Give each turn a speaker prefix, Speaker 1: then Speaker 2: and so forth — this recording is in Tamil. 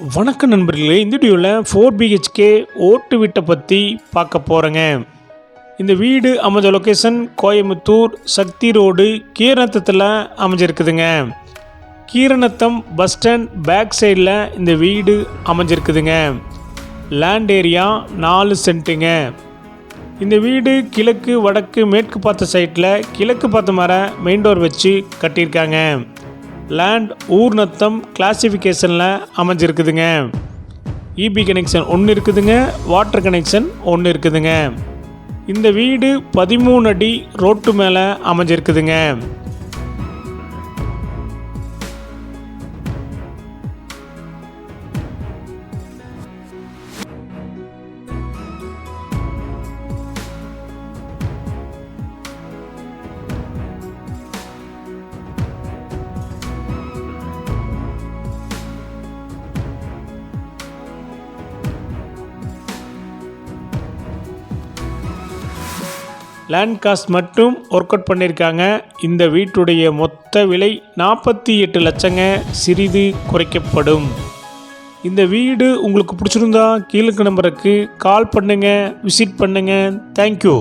Speaker 1: வணக்கம் நண்பர்களே இந்த வீடியோவில் ஃபோர் பிஹெச்கே ஓட்டு வீட்டை பற்றி பார்க்க போகிறேங்க இந்த வீடு அமைஞ்ச லொக்கேஷன் கோயம்புத்தூர் சக்தி ரோடு கீரநத்தத்தில் அமைஞ்சிருக்குதுங்க. கீரநத்தம் பஸ் ஸ்டாண்ட் பேக் சைடில் இந்த வீடு அமைஞ்சிருக்குதுங்க. லேண்ட் ஏரியா நாலு சென்ட்டுங்க இந்த வீடு கிழக்கு வடக்கு மேற்கு பார்த்த சைட்டில் கிழக்கு பார்த்த மர மெயின் டோர் வச்சு கட்டியிருக்காங்க. லேண்ட் ஊர்நத்தம் கிளாசிஃபிகேஷனில் அமைஞ்சிருக்குதுங்க. இபி கனெக்ஷன் ஒன்று இருக்குதுங்க வாட்டர் கனெக்ஷன் ஒன்று இருக்குதுங்க. இந்த வீடு பதிமூணு அடி ரோட்டு மேலே அமைஞ்சிருக்குதுங்க. லேண்ட் காஸ்ட் மட்டும் ஒர்க் அவுட் பண்ணியிருக்காங்க இந்த வீட்டுடைய மொத்த விலை நாற்பத்தி எட்டு லட்சங்க. சிறிது குறைக்கப்படும். இந்த வீடு உங்களுக்கு பிடிச்சிருந்தா கீழுக்கு நம்பருக்கு கால் பண்ணுங்கள் விசிட் பண்ணுங்கள் தேங்க்யூ